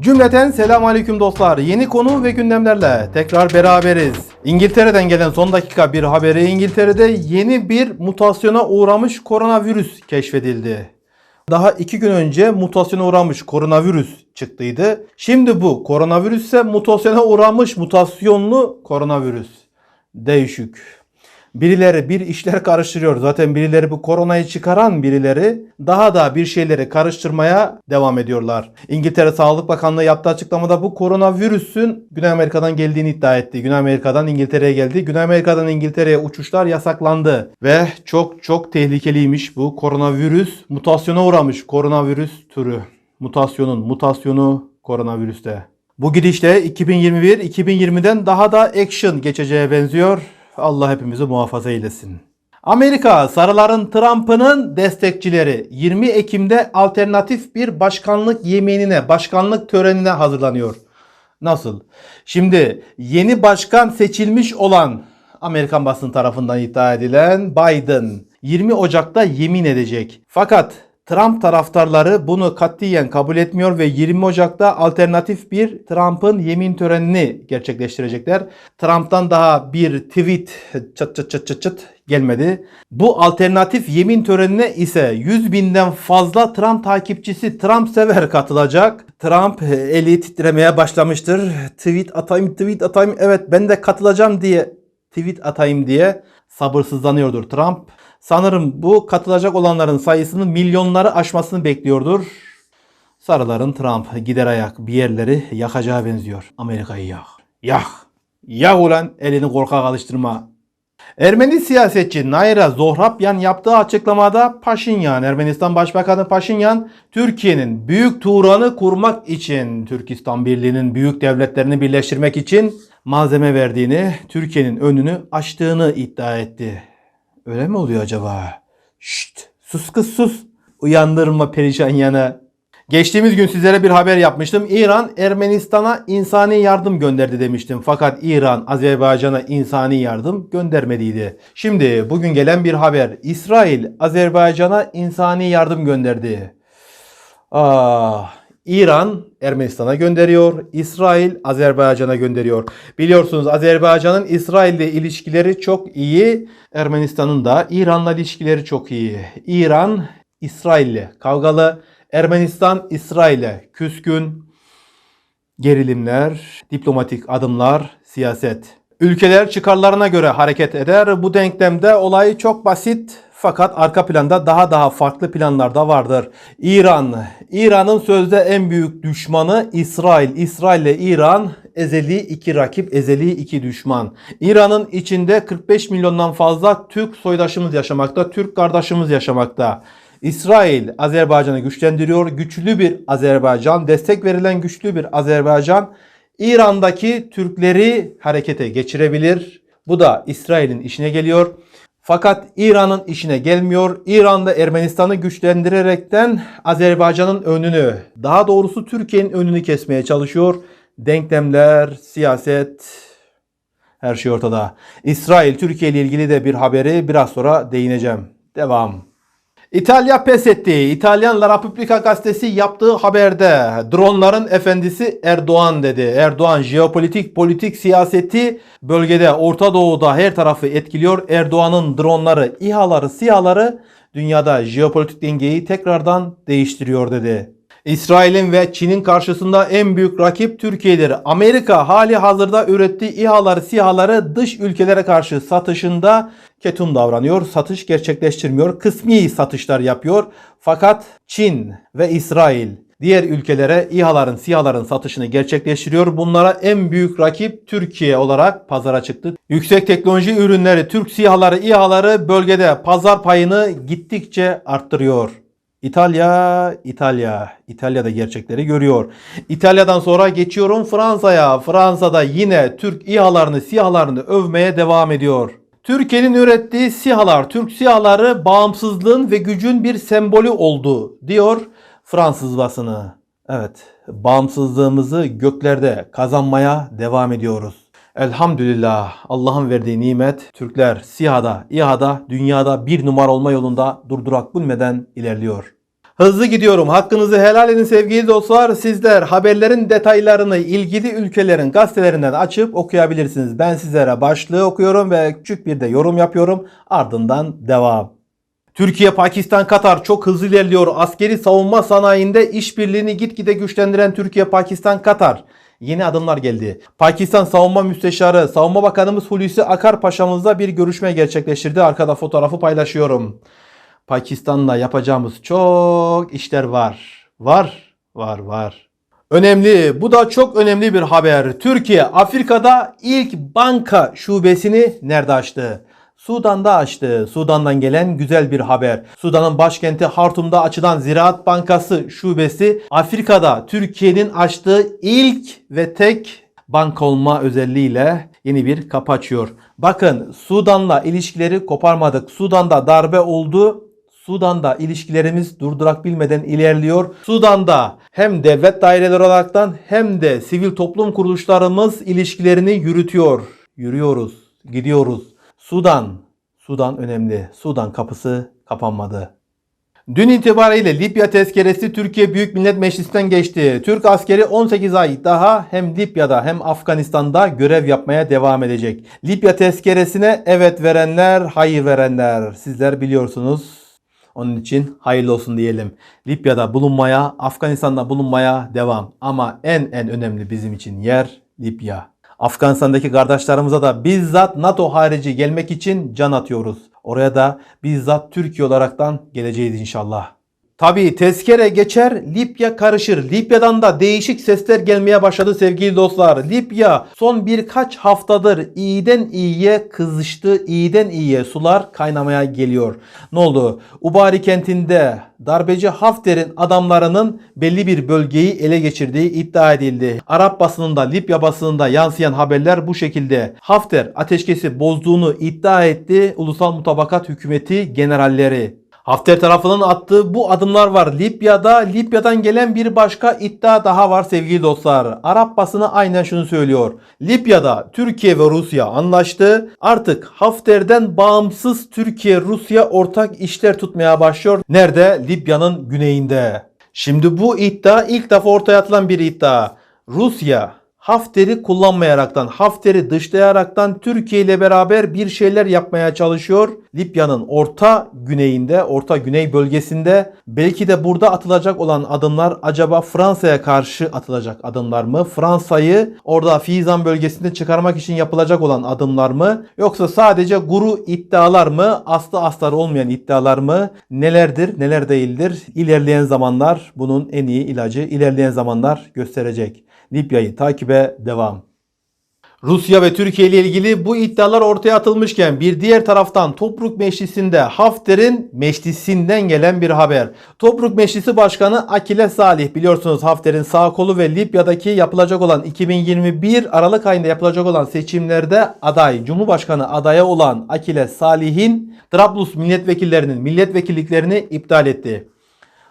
Cümleten selam aleyküm dostlar. Yeni konu ve gündemlerle tekrar beraberiz. İngiltere'den gelen son dakika bir haberi İngiltere'de yeni bir mutasyona uğramış koronavirüs keşfedildi. Daha iki gün önce mutasyona uğramış koronavirüs çıktıydı. Şimdi bu koronavirüs ise mutasyona uğramış mutasyonlu koronavirüs. Değişik. Birileri bir işler karıştırıyor. Zaten birileri bu koronayı çıkaran birileri daha da bir şeyleri karıştırmaya devam ediyorlar. İngiltere Sağlık Bakanlığı yaptığı açıklamada bu koronavirüsün Güney Amerika'dan geldiğini iddia etti. Güney Amerika'dan İngiltere'ye geldi. Güney Amerika'dan İngiltere'ye uçuşlar yasaklandı. Ve çok çok tehlikeliymiş bu koronavirüs. Mutasyona uğramış koronavirüs türü. Mutasyonun mutasyonu koronavirüste. Bu gidişle 2021-2020'den daha da action geçeceğe benziyor. Allah hepimizi muhafaza eylesin. Amerika sarıların Trump'ının destekçileri 20 Ekim'de alternatif bir başkanlık yeminine, başkanlık törenine hazırlanıyor. Nasıl? Şimdi yeni başkan seçilmiş olan Amerikan basın tarafından iddia edilen Biden 20 Ocak'ta yemin edecek. Fakat Trump taraftarları bunu katiyen kabul etmiyor ve 20 Ocak'ta alternatif bir Trump'ın yemin törenini gerçekleştirecekler. Trump'tan daha bir tweet çıt çıt çıt çıt çıt gelmedi. Bu alternatif yemin törenine ise 100 binden fazla Trump takipçisi Trump sever katılacak. Trump eli titremeye başlamıştır. Tweet atayım tweet atayım evet ben de katılacağım diye tweet atayım diye sabırsızlanıyordur Trump. Sanırım bu katılacak olanların sayısının milyonları aşmasını bekliyordur. Sarıların Trump gider ayak bir yerleri yakacağı benziyor. Amerika'yı yak. Yak. Yak ulan elini korkak alıştırma. Ermeni siyasetçi Nayra Zohrabyan yaptığı açıklamada Paşinyan, Ermenistan Başbakanı Paşinyan, Türkiye'nin büyük Turan'ı kurmak için, Türkistan Birliği'nin büyük devletlerini birleştirmek için malzeme verdiğini, Türkiye'nin önünü açtığını iddia etti. Öyle mi oluyor acaba? Şşt, sus kız sus. Uyandırma perişan yana. Geçtiğimiz gün sizlere bir haber yapmıştım. İran Ermenistan'a insani yardım gönderdi demiştim. Fakat İran Azerbaycan'a insani yardım göndermediydi. Şimdi bugün gelen bir haber. İsrail Azerbaycan'a insani yardım gönderdi. Ah, İran Ermenistan'a gönderiyor. İsrail Azerbaycan'a gönderiyor. Biliyorsunuz Azerbaycan'ın İsrail'le ilişkileri çok iyi. Ermenistan'ın da İran'la ilişkileri çok iyi. İran İsrail'le kavgalı. Ermenistan İsrail'e küskün. Gerilimler, diplomatik adımlar, siyaset. Ülkeler çıkarlarına göre hareket eder. Bu denklemde olay çok basit fakat arka planda daha daha farklı planlar da vardır. İran, İran'ın sözde en büyük düşmanı İsrail. İsrail ile İran ezeli iki rakip, ezeli iki düşman. İran'ın içinde 45 milyondan fazla Türk soydaşımız yaşamakta, Türk kardeşimiz yaşamakta. İsrail Azerbaycan'ı güçlendiriyor. Güçlü bir Azerbaycan, destek verilen güçlü bir Azerbaycan İran'daki Türkleri harekete geçirebilir. Bu da İsrail'in işine geliyor. Fakat İran'ın işine gelmiyor. İran'da Ermenistan'ı güçlendirerekten Azerbaycan'ın önünü, daha doğrusu Türkiye'nin önünü kesmeye çalışıyor. Denklemler, siyaset, her şey ortada. İsrail, Türkiye ile ilgili de bir haberi biraz sonra değineceğim. Devam. İtalya pes etti. İtalyan La Repubblica gazetesi yaptığı haberde dronların efendisi Erdoğan dedi. Erdoğan jeopolitik politik siyaseti bölgede Orta Doğu'da her tarafı etkiliyor. Erdoğan'ın dronları, İHA'ları, SİHA'ları dünyada jeopolitik dengeyi tekrardan değiştiriyor dedi. İsrail'in ve Çin'in karşısında en büyük rakip Türkiye'dir. Amerika hali hazırda ürettiği İHA'ları, SİHA'ları dış ülkelere karşı satışında ketum davranıyor. Satış gerçekleştirmiyor. Kısmi satışlar yapıyor. Fakat Çin ve İsrail diğer ülkelere İHA'ların, SİHA'ların satışını gerçekleştiriyor. Bunlara en büyük rakip Türkiye olarak pazara çıktı. Yüksek teknoloji ürünleri, Türk SİHA'ları, İHA'ları bölgede pazar payını gittikçe arttırıyor. İtalya, İtalya. İtalya'da gerçekleri görüyor. İtalya'dan sonra geçiyorum Fransa'ya. Fransa'da yine Türk İHA'larını, SİHA'larını övmeye devam ediyor. Türkiye'nin ürettiği SİHA'lar, Türk SİHA'ları bağımsızlığın ve gücün bir sembolü oldu diyor Fransız basını. Evet, bağımsızlığımızı göklerde kazanmaya devam ediyoruz. Elhamdülillah Allah'ın verdiği nimet Türkler SİHA'da, İHA'da dünyada bir numara olma yolunda durdurak bilmeden ilerliyor. Hızlı gidiyorum. Hakkınızı helal edin sevgili dostlar. Sizler haberlerin detaylarını ilgili ülkelerin gazetelerinden açıp okuyabilirsiniz. Ben sizlere başlığı okuyorum ve küçük bir de yorum yapıyorum. Ardından devam. Türkiye, Pakistan, Katar çok hızlı ilerliyor. Askeri savunma sanayinde işbirliğini gitgide güçlendiren Türkiye, Pakistan, Katar. Yeni adımlar geldi. Pakistan Savunma Müsteşarı, Savunma Bakanımız Hulusi Akar Paşa'mızla bir görüşme gerçekleştirdi. Arkada fotoğrafı paylaşıyorum. Pakistan'la yapacağımız çok işler var. Var, var, var. Önemli, bu da çok önemli bir haber. Türkiye Afrika'da ilk banka şubesini nerede açtı? Sudan'da açtı. Sudan'dan gelen güzel bir haber. Sudan'ın başkenti Hartum'da açılan Ziraat Bankası şubesi Afrika'da Türkiye'nin açtığı ilk ve tek banka olma özelliğiyle yeni bir kapı açıyor. Bakın Sudan'la ilişkileri koparmadık. Sudan'da darbe oldu. Sudan'da ilişkilerimiz durdurak bilmeden ilerliyor. Sudan'da hem devlet daireleri olaraktan hem de sivil toplum kuruluşlarımız ilişkilerini yürütüyor. Yürüyoruz, gidiyoruz. Sudan, Sudan önemli. Sudan kapısı kapanmadı. Dün itibariyle Libya tezkeresi Türkiye Büyük Millet Meclisi'nden geçti. Türk askeri 18 ay daha hem Libya'da hem Afganistan'da görev yapmaya devam edecek. Libya tezkeresine evet verenler, hayır verenler sizler biliyorsunuz. Onun için hayırlı olsun diyelim. Libya'da bulunmaya, Afganistan'da bulunmaya devam. Ama en en önemli bizim için yer Libya. Afganistan'daki kardeşlerimize de bizzat NATO harici gelmek için can atıyoruz. Oraya da bizzat Türkiye olaraktan geleceğiz inşallah. Tabii tezkere geçer, Libya karışır. Libya'dan da değişik sesler gelmeye başladı sevgili dostlar. Libya son birkaç haftadır iyiden iyiye kızıştı, iyiden iyiye sular kaynamaya geliyor. Ne oldu? Ubari kentinde darbeci Hafter'in adamlarının belli bir bölgeyi ele geçirdiği iddia edildi. Arap basınında, Libya basınında yansıyan haberler bu şekilde. Hafter ateşkesi bozduğunu iddia etti Ulusal Mutabakat Hükümeti generalleri. Hafter tarafının attığı bu adımlar var. Libya'da Libya'dan gelen bir başka iddia daha var sevgili dostlar. Arap basını aynen şunu söylüyor. Libya'da Türkiye ve Rusya anlaştı. Artık Hafter'den bağımsız Türkiye Rusya ortak işler tutmaya başlıyor. Nerede? Libya'nın güneyinde. Şimdi bu iddia ilk defa ortaya atılan bir iddia. Rusya Hafter'i kullanmayaraktan, Hafter'i dışlayaraktan Türkiye ile beraber bir şeyler yapmaya çalışıyor. Libya'nın orta güneyinde, orta güney bölgesinde belki de burada atılacak olan adımlar acaba Fransa'ya karşı atılacak adımlar mı? Fransa'yı orada Fizan bölgesinde çıkarmak için yapılacak olan adımlar mı? Yoksa sadece guru iddialar mı? Aslı astarı olmayan iddialar mı? Nelerdir, neler değildir? İlerleyen zamanlar bunun en iyi ilacı ilerleyen zamanlar gösterecek. Libya'yı takibe devam. Rusya ve Türkiye ile ilgili bu iddialar ortaya atılmışken bir diğer taraftan Tobruk Meclisi'nde Hafter'in meclisinden gelen bir haber. Tobruk Meclisi Başkanı Akile Salih biliyorsunuz Hafter'in sağ kolu ve Libya'daki yapılacak olan 2021 Aralık ayında yapılacak olan seçimlerde aday, Cumhurbaşkanı adaya olan Akile Salih'in Trablus milletvekillerinin milletvekilliklerini iptal etti.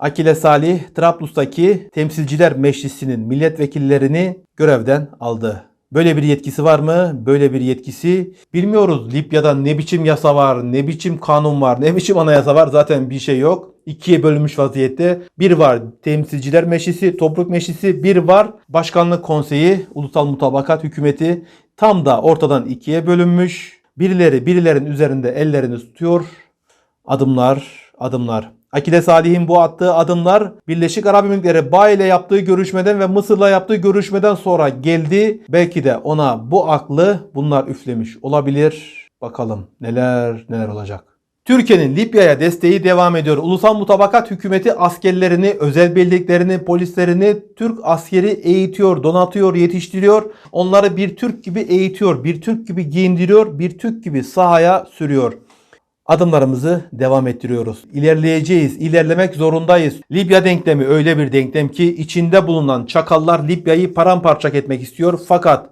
Akile Salih Trablus'taki Temsilciler Meclisi'nin milletvekillerini görevden aldı. Böyle bir yetkisi var mı? Böyle bir yetkisi bilmiyoruz. Libya'da ne biçim yasa var, ne biçim kanun var, ne biçim anayasa var zaten bir şey yok. İkiye bölünmüş vaziyette. Bir var Temsilciler Meclisi, Topluluk Meclisi, bir var Başkanlık Konseyi, Ulusal Mutabakat Hükümeti. Tam da ortadan ikiye bölünmüş. Birileri birilerin üzerinde ellerini tutuyor. Adımlar, adımlar. Akile Salih'in bu attığı adımlar Birleşik Arap Emirlikleri Bay ile yaptığı görüşmeden ve Mısır'la yaptığı görüşmeden sonra geldi. Belki de ona bu aklı bunlar üflemiş olabilir. Bakalım neler neler olacak. Türkiye'nin Libya'ya desteği devam ediyor. Ulusal Mutabakat Hükümeti askerlerini, özel birliklerini, polislerini Türk askeri eğitiyor, donatıyor, yetiştiriyor. Onları bir Türk gibi eğitiyor, bir Türk gibi giyindiriyor, bir Türk gibi sahaya sürüyor adımlarımızı devam ettiriyoruz. İlerleyeceğiz, ilerlemek zorundayız. Libya denklemi öyle bir denklem ki içinde bulunan çakallar Libya'yı paramparça etmek istiyor fakat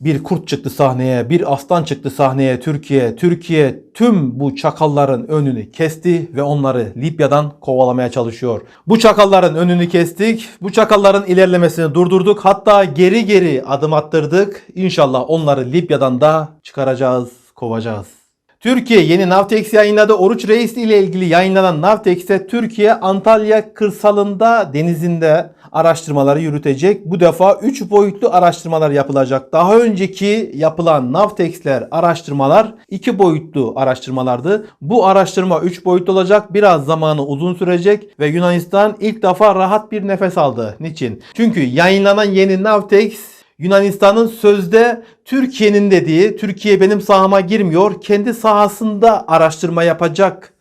bir kurt çıktı sahneye, bir aslan çıktı sahneye Türkiye. Türkiye tüm bu çakalların önünü kesti ve onları Libya'dan kovalamaya çalışıyor. Bu çakalların önünü kestik. Bu çakalların ilerlemesini durdurduk. Hatta geri geri adım attırdık. İnşallah onları Libya'dan da çıkaracağız, kovacağız. Türkiye yeni Navtex yayınladı. Oruç Reis ile ilgili yayınlanan Navtex'te Türkiye Antalya kırsalında denizinde araştırmaları yürütecek. Bu defa 3 boyutlu araştırmalar yapılacak. Daha önceki yapılan Navtex'ler araştırmalar 2 boyutlu araştırmalardı. Bu araştırma 3 boyutlu olacak. Biraz zamanı uzun sürecek ve Yunanistan ilk defa rahat bir nefes aldı. Niçin? Çünkü yayınlanan yeni Navtex Yunanistan'ın sözde Türkiye'nin dediği Türkiye benim sahama girmiyor. Kendi sahasında araştırma yapacak.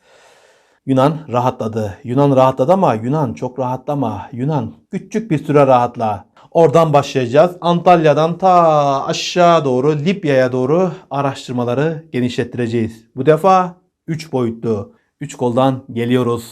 Yunan rahatladı. Yunan rahatladı ama Yunan çok rahatlama. Yunan küçük bir süre rahatla. Oradan başlayacağız. Antalya'dan ta aşağı doğru Libya'ya doğru araştırmaları genişlettireceğiz. Bu defa 3 boyutlu. 3 koldan geliyoruz.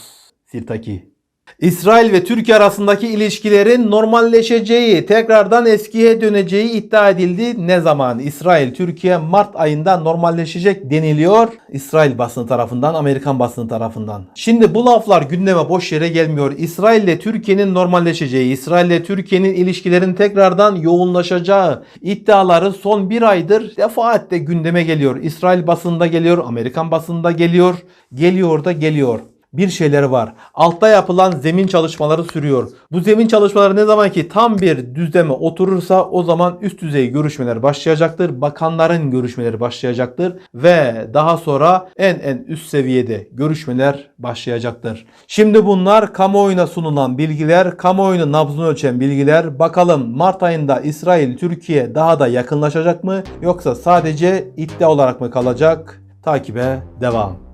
Sirtaki. İsrail ve Türkiye arasındaki ilişkilerin normalleşeceği, tekrardan eskiye döneceği iddia edildi. Ne zaman? İsrail, Türkiye Mart ayında normalleşecek deniliyor. İsrail basını tarafından, Amerikan basını tarafından. Şimdi bu laflar gündeme boş yere gelmiyor. İsrail ile Türkiye'nin normalleşeceği, İsrail ile Türkiye'nin ilişkilerin tekrardan yoğunlaşacağı iddiaları son bir aydır defaatle gündeme geliyor. İsrail basında geliyor, Amerikan basında geliyor, geliyor da geliyor bir şeyler var. Altta yapılan zemin çalışmaları sürüyor. Bu zemin çalışmaları ne zaman ki tam bir düzleme oturursa o zaman üst düzey görüşmeler başlayacaktır. Bakanların görüşmeleri başlayacaktır ve daha sonra en en üst seviyede görüşmeler başlayacaktır. Şimdi bunlar kamuoyuna sunulan bilgiler, kamuoyunun nabzını ölçen bilgiler. Bakalım Mart ayında İsrail Türkiye daha da yakınlaşacak mı yoksa sadece iddia olarak mı kalacak? Takibe devam.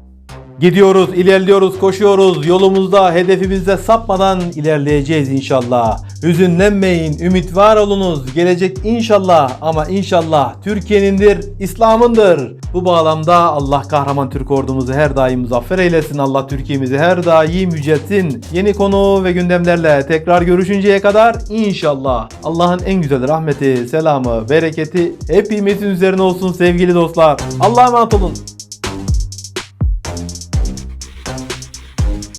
Gidiyoruz, ilerliyoruz, koşuyoruz. Yolumuzda, hedefimizde sapmadan ilerleyeceğiz inşallah. Hüzünlenmeyin, ümit var olunuz. Gelecek inşallah ama inşallah Türkiye'nindir, İslam'ındır. Bu bağlamda Allah kahraman Türk ordumuzu her daim muzaffer eylesin. Allah Türkiye'mizi her daim yüceltsin. Yeni konu ve gündemlerle tekrar görüşünceye kadar inşallah Allah'ın en güzel rahmeti, selamı, bereketi hepimizin üzerine olsun sevgili dostlar. Allah'a emanet olun.